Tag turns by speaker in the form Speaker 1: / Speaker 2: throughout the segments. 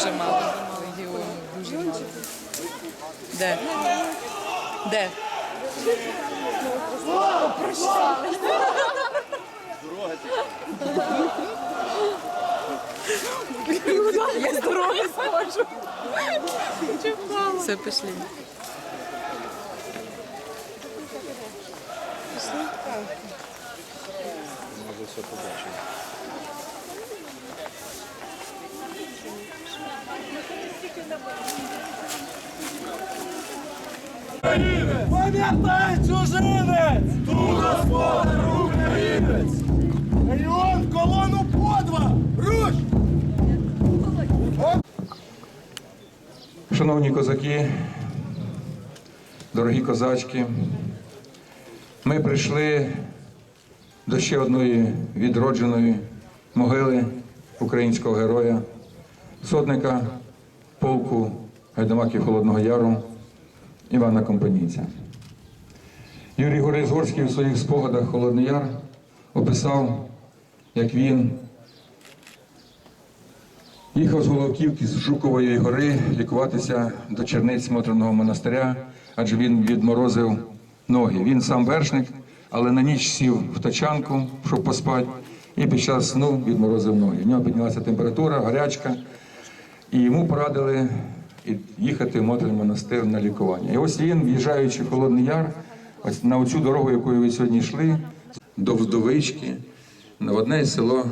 Speaker 1: Дуже мало. Регіону дуже мало. Де? Де? Я з дороги сходжу. Все, пішли.
Speaker 2: Пам'ятай, чужинець! Тут господар українець! Легіон, колону по два! Руш!
Speaker 3: Шановні козаки, дорогі козачки, ми прийшли до ще одної відродженої могили українського героя, сотника полку гайдамаків Холодного Яру Івана Компанійця. Юрій Горизгорський у своїх спогадах Холодний Яр описав, як він Їхав з Головківки з Жукової гори лікуватися до черниць Смотреного монастиря, адже він відморозив ноги. Він сам вершник, але на ніч сів в тачанку, щоб поспати, і під час сну відморозив ноги. В нього піднялася температура, гарячка, і йому порадили їхати в Мотрин монастир на лікування. І ось він, в'їжджаючи в Холодний Яр, ось на оцю дорогу, якою ви сьогодні йшли, до Вдовички, на одне село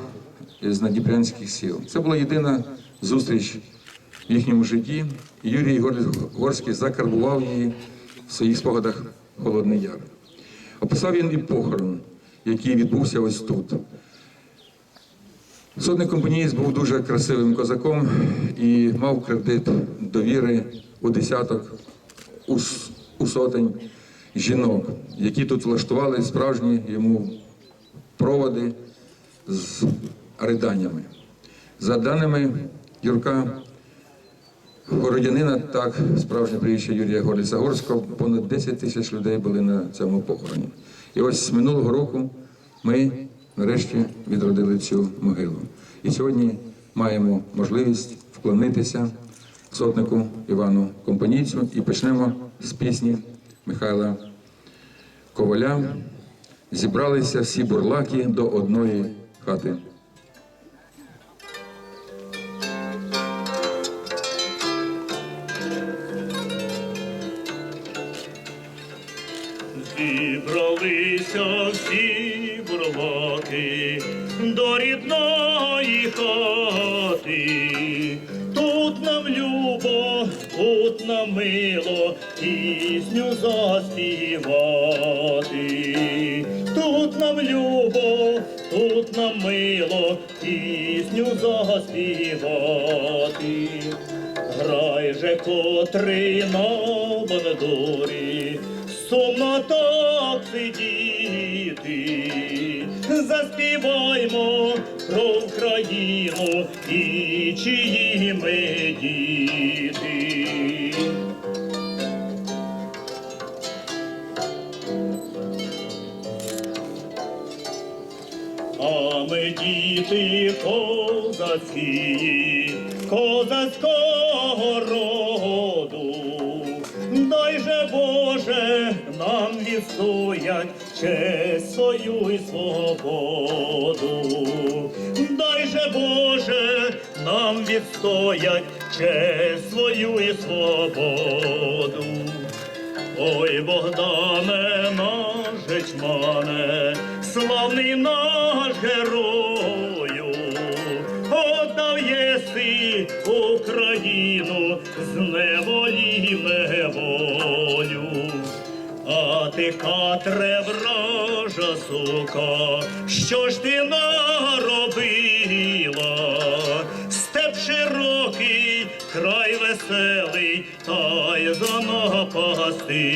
Speaker 3: з надніпрянських сіл. Це була єдина зустріч в їхньому житті. Юрій Горський закарбував її в своїх спогадах Холодний Яр. Описав він і похорон, який відбувся ось тут. Сотник компанієць був дуже красивим козаком і мав кредит довіри у десяток, у, сотень жінок, які тут влаштували справжні йому проводи з риданнями. За даними Юрка Городянина, так, справжнє прізвище Юрія Голіса Горського, понад 10 тисяч людей були на цьому похороні. І ось з минулого року ми нарешті відродили цю могилу. І сьогодні маємо можливість вклонитися сотнику Івану Компанійцю і почнемо з пісні Михайла Коваля. Зібралися всі бурлаки до одної хати.
Speaker 4: Зібралися всі бурлаки до рідної хати. Тут нам любо, тут нам мило, пісню заспівати. Тут нам любо, тут нам мило, пісню заспівати. Грай же котрий на бандурі, сумно так сидіти, заспіваймо про Україну і чиї ми діти. А ми діти козацькі, козацького роду, дай же Боже нам відстоять честь свою і свободу, дай же Боже нам відстоять честь свою і свободу. Ой, Богдане, ти катре вража сука, що ж ти наробила? Степ широкий, край веселий, та й занапастила.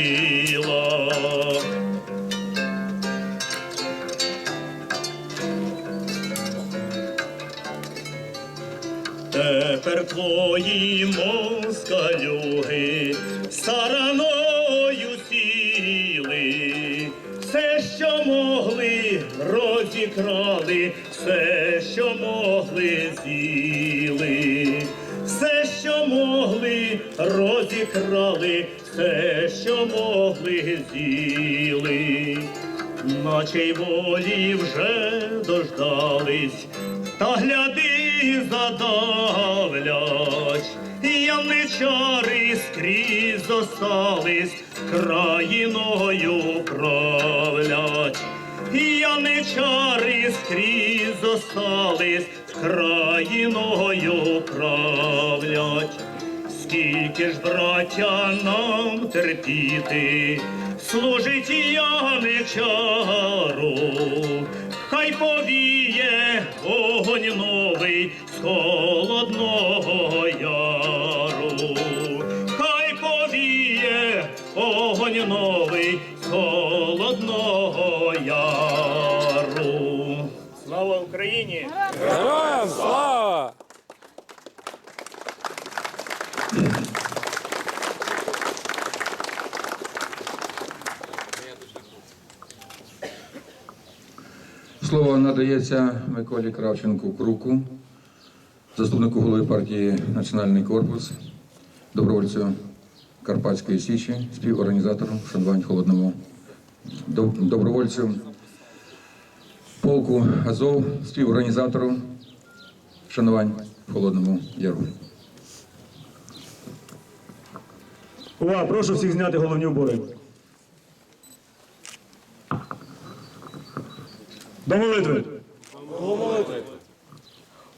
Speaker 4: Тепер твої москалюги все, що могли, розікрали, все, що могли, з'їли, все, що могли, розікрали, все, що могли, з'їли. Наче волі вже дождались, та гляди задавлять, явничари скрізь зостались, країною правлять, явничари скрізь зостались, країною правлять. Скільки ж, браття, нам терпіти, служить яничару, хай повіє огонь новий з холодного
Speaker 3: Слово надається Миколі Кравченку Круку, заступнику голови партії Національний корпус, добровольцю Карпатської Січі, співорганізатору шанувань Холодному, добровольцю полку Азов, співорганізатору шанувань Холодному Яру.
Speaker 5: Увага, прошу всіх зняти головні убори. До молитви.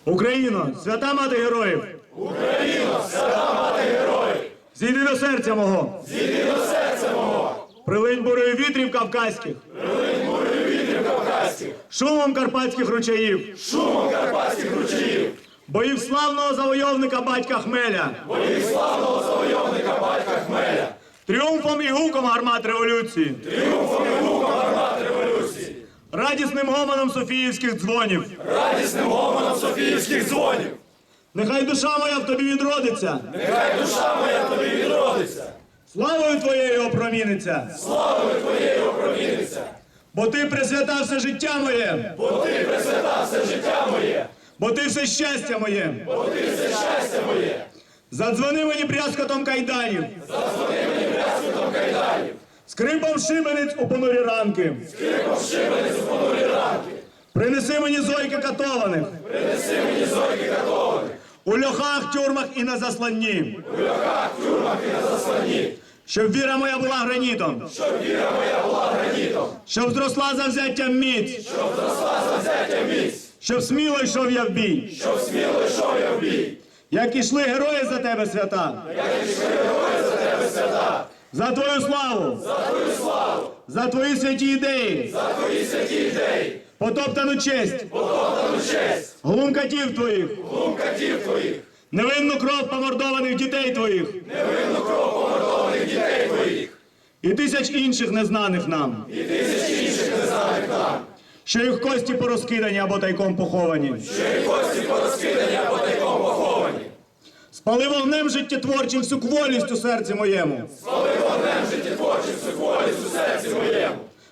Speaker 5: Україно, свята мати героїв! Україно, свята мати героїв! Зійди до серця мого! Зійди до серця мого! Прилинь бурою вітрів кавказьких! Прилинь бурою вітрів кавказьких! Шумом карпатських ручаїв! Шумом карпатських ручаїв! Боїв славного завойовника батька Хмеля! Боїв славного завойовника батька Хмеля! Тріумфом і гуком гармат революції. Тріумфом і гуком. Радісним гомоном Софіївських дзвонів. Радісним гомоном Софіївських дзвонів. Нехай душа моя в тобі відродиться. Нехай душа моя в тобі відродиться. Славою твоєю опроміниться. Славою твоєю опроміниться. Бо ти присвятав все життя моє. Бо ти присвятав все життя моє. Бо ти все щастя моє. Бо ти все щастя моє. Задзвони мені брязкотом кайданів. Скрипом шибениць у понурі ранки. Скрипом шибениць у понурі ранки. Принеси мені зойки катованих. Принеси мені зойки катованих. У льохах, тюрмах і на засланні. У льохах, тюрмах і на засланні. Щоб віра моя була гранітом. Щоб віра моя була гранітом. Щоб зросла за взяттям міць. Щоб зросла за взяттям міць. Щоб сміло йшов я в бій. Щоб сміло йшов я в бій. Як ішли герої за тебе, свята. За твою славу! За твою славу! За твої святі ідеї! За твої святі ідеї! Потоптану честь! Потоптану честь! Глум катів твоїх! Глум катів твоїх! Невинну кров помордованих дітей твоїх! Невинну кров помордованих дітей твоїх! І тисяч інших незнаних нам! І тисяч інших незнаних нам! Що їх кості порозкидані або тайком поховані! Що їх кості порозкидані або тайком поховані! Спали вогнем життєтворчим всю кволість у серці моєму!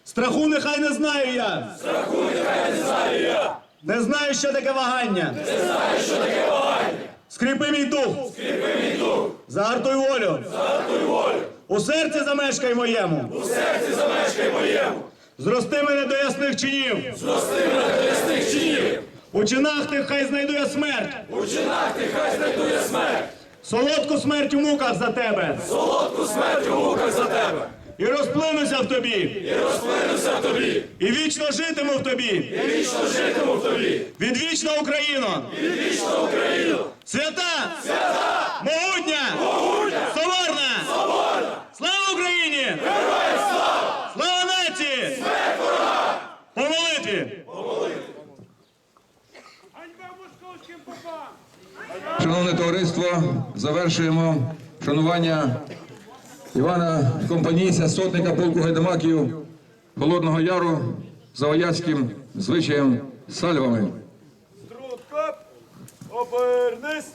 Speaker 5: Страху нехай не знаю я. Страху нехай не знаю я. Не знаю, що таке вагання. Не знаю, що таке вагання. Скріпи мій дух. Скріпи мій дух. Загартуй волю. Загартуй волю. У серці замешкай моєму. У серці замешкай моєму. Зрости мене до ясних чинів. Зрости мене до ясних чинів. У чинах тих хай знайду я смерть. У чинах тих хай знайду я смерть. Солодку смерть у муках за тебе. Солодку смерть у муках за тебе. І розплинуся в тобі. І розплинуся в тобі. І вічно житиму в тобі. І вічно житиму в тобі. Відвічна Україно. Відвічна Україно. Свята. Свята. Могутня. Могутня. Соборна. Соборна. Слава Україні. Героям слава. Слава нації. Смерть ворога. По молитві.
Speaker 3: Шановне товариство, завершуємо шанування Івана Компанійця, сотника полку гайдамаків Холодного Яру за вояцьким звичаєм сальвами.
Speaker 2: Трутко, обернись.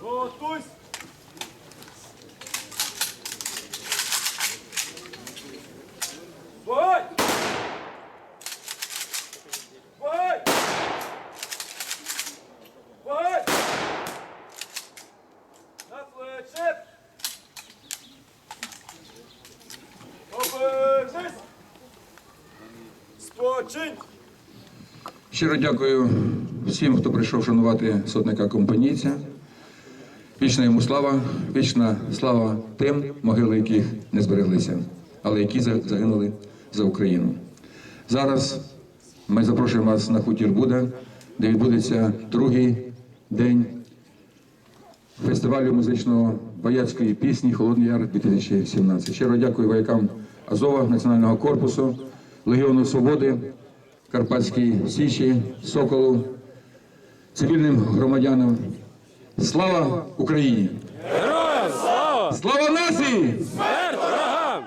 Speaker 2: Готуйсь! Бой! Бой! Бой! На плече! Обернись! Спочинь!
Speaker 3: Щиро дякую всім, хто прийшов шанувати сотника компанійця. Вічна йому слава, вічна слава тим, могили яких не збереглися, але які загинули за Україну. Зараз ми запрошуємо вас на хутір Буда, де відбудеться другий день фестивалю музичного бояцької пісні Холодний Яр 2017. Щиро дякую воякам Азова, Національного корпусу, Легіону Свободи, Карпатській Січі, Соколу, цивільним громадянам. Слава Україні!
Speaker 6: Героям слава!
Speaker 3: Слава нації!
Speaker 6: Смерть ворогам!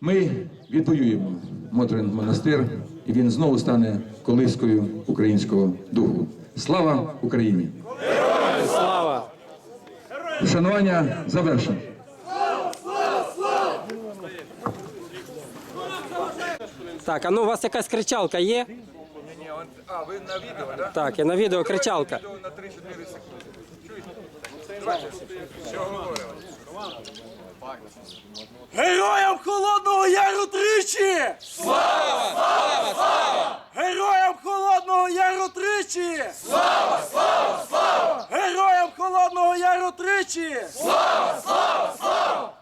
Speaker 3: Ми відвоюємо Мотрин монастир, і він знову стане колискою українського духу. Слава Україні!
Speaker 6: Слава!
Speaker 3: Вшанування завершено.
Speaker 7: Так, а ну у вас якась кричалка є?
Speaker 3: А, ви на відео, так?
Speaker 7: Так, я на відео кричалка.
Speaker 3: На 3-4 секунди.
Speaker 2: Героям Холодного Яру тричі! Слава! Слава! Слава! Героям Холодного Яру тричі! Слава! Слава! Слава! Героям Холодного Яру тричі! Слава! Слава! Слава!